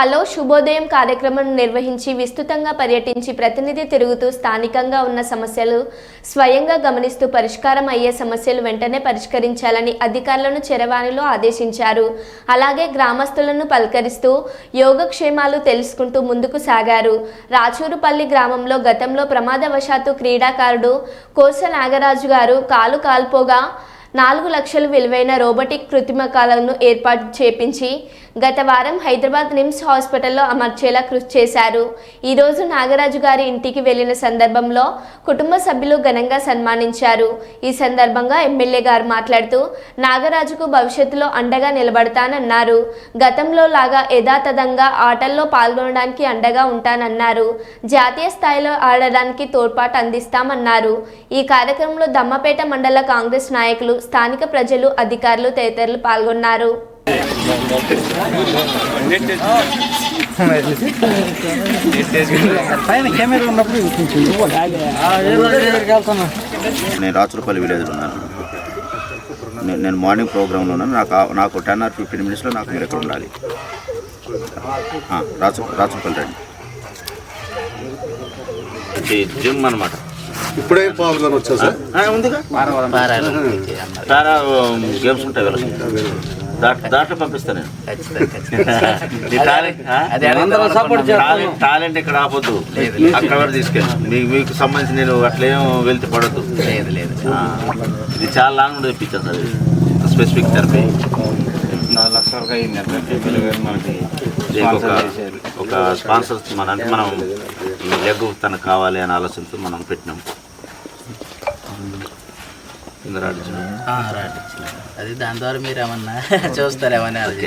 Hello శుభోదయం కార్యక్రమం నిర్వహించి విస్తృతంగా పర్యటించి ప్రతినిధి తిరుగుతూ స్థానికంగా ఉన్న సమస్యలు స్వయంగా గమనిస్తూ పరిష్కారం అయ్యే సమస్యలు వెంటనే పరిష్కరించాలని అధికారులను చెరవాణిలో ఆదేశించారు. అలాగే గ్రామస్తులను పలకరిస్తూ యోగక్షేమాలు తెలుసుకుంటూ ముందుకు సాగారు. రాచూరుపల్లి గ్రామంలో గతంలో ప్రమాదవశాత్తు క్రీడాకారుడు కోస నాగరాజు గారు కాలు కాల్పోగా నాలుగు లక్షలు విలువైన రోబోటిక్ కృత్రిమ కాలంను ఏర్పాటు చేపించి గత వారం హైదరాబాద్ నిమ్స్ హాస్పిటల్లో అమర్చేలా కృషి చేశారు. ఈరోజు నాగరాజు గారి ఇంటికి వెళ్ళిన సందర్భంలో కుటుంబ సభ్యులు ఘనంగా సన్మానించారు. ఈ సందర్భంగా ఎమ్మెల్యే గారు మాట్లాడుతూ నాగరాజుకు భవిష్యత్తులో అండగా నిలబడతానన్నారు. గతంలో లాగా యథాతథంగా ఆటల్లో పాల్గొనడానికి అండగా ఉంటానన్నారు. జాతీయ స్థాయిలో ఆడడానికి తోడ్పాటు అందిస్తామన్నారు. ఈ కార్యక్రమంలో దమ్మపేట మండల కాంగ్రెస్ నాయకులు స్థానిక ప్రజలు అధికారులు తదితరులు పాల్గొన్నారు. నేను రాచులపల్లి విలేజ్లో ఉన్నాను. నేను- మార్నింగ్ ప్రోగ్రాంలో ఉన్నాను. నాకు నాకు టెన్ ఆర్ ఫిఫ్టీన్ మినిట్స్లో నాకు మీరు ఎక్కడ ఉండాలి. రాచు రాచులపల్లి రండి. జిమ్ అనమాట ఇప్పుడే పాల్గొని వచ్చా సార్? ఉందిగా. చాలా గేమ్స్ ఉంటాయి కదా. దాంట్లో పంపిస్తాను నేను. నీ టాలెంట్ ఇక్కడ ఆపొద్దు. అక్కడ వరకు తీసుకెళ్ళి. మీకు మీకు సంబంధించి నేను అట్లేం వెళ్తే పడద్దు. లేదు లేదు ఇది చాలా లాంగ్ తెప్పించాను సార్ స్పెసిఫిక్ థెరపీ నాలుగు అయింది మనకి ఒక sponsor చేశారు. ఒక స్పాన్సర్స్ మన అంటే మనం ఈ లెగ్ తనకు కావాలి అనే ఆలోచనతో మనం పెట్టినాం అది దాని ద్వారా మీరు ఏమన్నా చూస్తారేమని అది